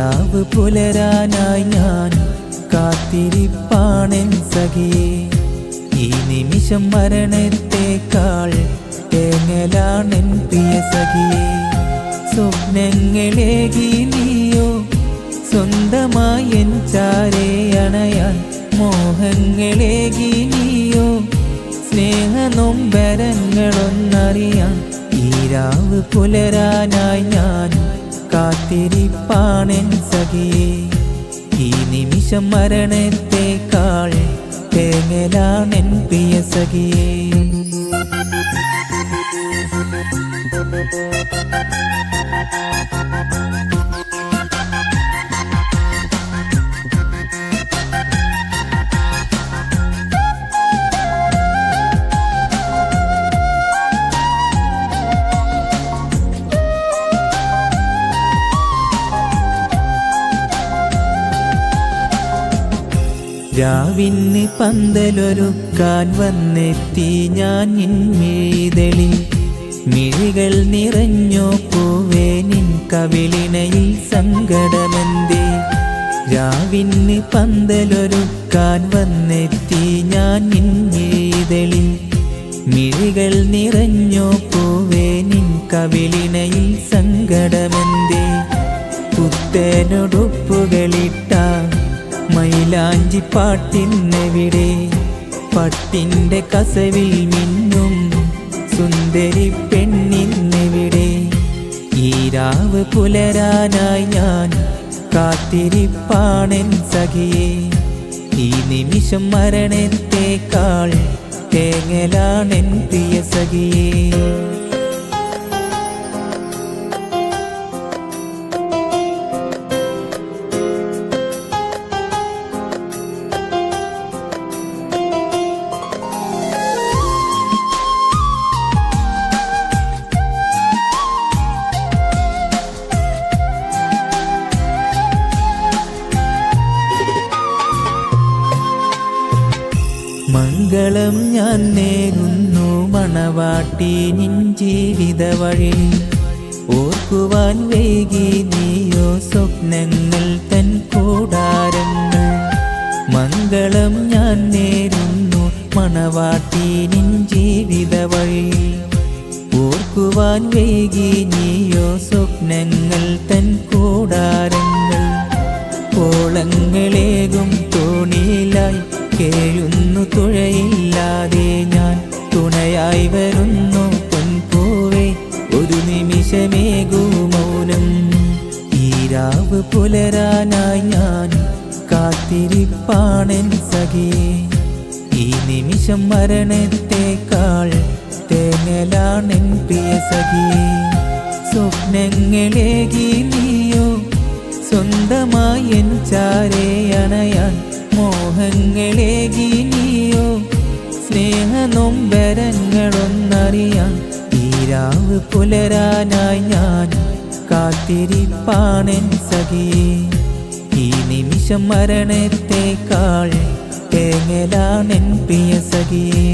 രാവ് പുലരാനായി ഞാൻ കാത്തിരിപ്പാണെൻ സഖിയേ. ഈ നിമിഷം മരണത്തെക്കാൾ തേങ്ങലാണെൻ പ്രിയ സഖിയേ. സ്വപ്നങ്ങളേകി നീയോ സ്വന്തമായി എൻ ചാരേ അണയാൻ മോഹങ്ങളേകി ഈ രാവ് പുലരാനായി ഞാൻ കാത്തിരിപ്പാണെൻ സഖിയേ. ഈ നിമിഷം മരണത്തെക്കാൾ തേങ്ങലാണെൻ പ്രിയ സഖിയേ. രാവിന് പന്തലൊരുക്കാൻ വന്നെത്തി ഞാൻ നിൻമീതളിൽ മിഴികൾ നിറഞ്ഞോ പോവേ നിൻ കവിളിനയിൽ സങ്കടമെന്തേ. രാവിന് പന്തലൊരുക്കാൻ വന്നെത്തി ഞാൻ നിൻമീതളിൽ മിഴികൾ നിറഞ്ഞോ പോവേ നിൻ കവിളിനയിൽ സങ്കടമെന്തേ. പുത്തനൊടുപ്പുകളിട്ട മൈലാഞ്ചി പാട്ടിന്നെവിടെ പട്ടിന്റെ കസവിൽ മിന്നും സുന്ദരി പെണ്ണിന്നെവിടെ ഈ രാവ് പുലരാനായി ഞാൻ കാത്തിരിപ്പാണെൻ സഖിയെ. ഈ നിമിഷം മരണത്തെക്കാൾ തേങ്ങലാണെൻ പ്രിയ സഖിയേ. മംഗളം ഞാൻ നേരുന്നു മണവാട്ടി നിൻ ജീവിത വഴി. ഓർക്കുവാൻ വൈകി നീയോ സ്വപ്നങ്ങൾ തൻ കൂടാരങ്ങൾ. മംഗളം ഞാൻ നേരുന്നു മണവാട്ടി നിൻ ജീവിത വഴി. ഓർക്കുവാൻ വൈകി നീയോ സ്വപ്നങ്ങൾ തൻ കൂടാരങ്ങൾ. കോളങ്ങളേകും തോണിയിലായി കേഴുന്നു തുഴയില്ലാതെ ഞാൻ തുണയായി വരുന്നു പൊൻപൂവേ. ഒരു നിമിഷമേകൂ മൗനം. ഈ രാവ് പുലരാനായി ഞാൻ കാത്തിരിപ്പാണൻ സഖിയേ ഈ നിമിഷം മരണത്തെക്കാൾ തേങ്ങലാണെൻ പ്രിയ സഖിയേ സ്വപ്നങ്ങളേകി നീയോ സ്വന്തമായി എൻ ചാരേ അണയാൻ മോഹങ്ങളേകി നീയോ സ്നേഹനൊമ്പരങ്ങളൊന്നറിയാൻ ഈ പുലരാനായി ഞാൻ കാത്തിരിപ്പാണെൻ സഖിയെ ഈ നിമിഷം മരണത്തെക്കാൾ തേങ്ങലാണെൻ പ്രിയ സഖിയേ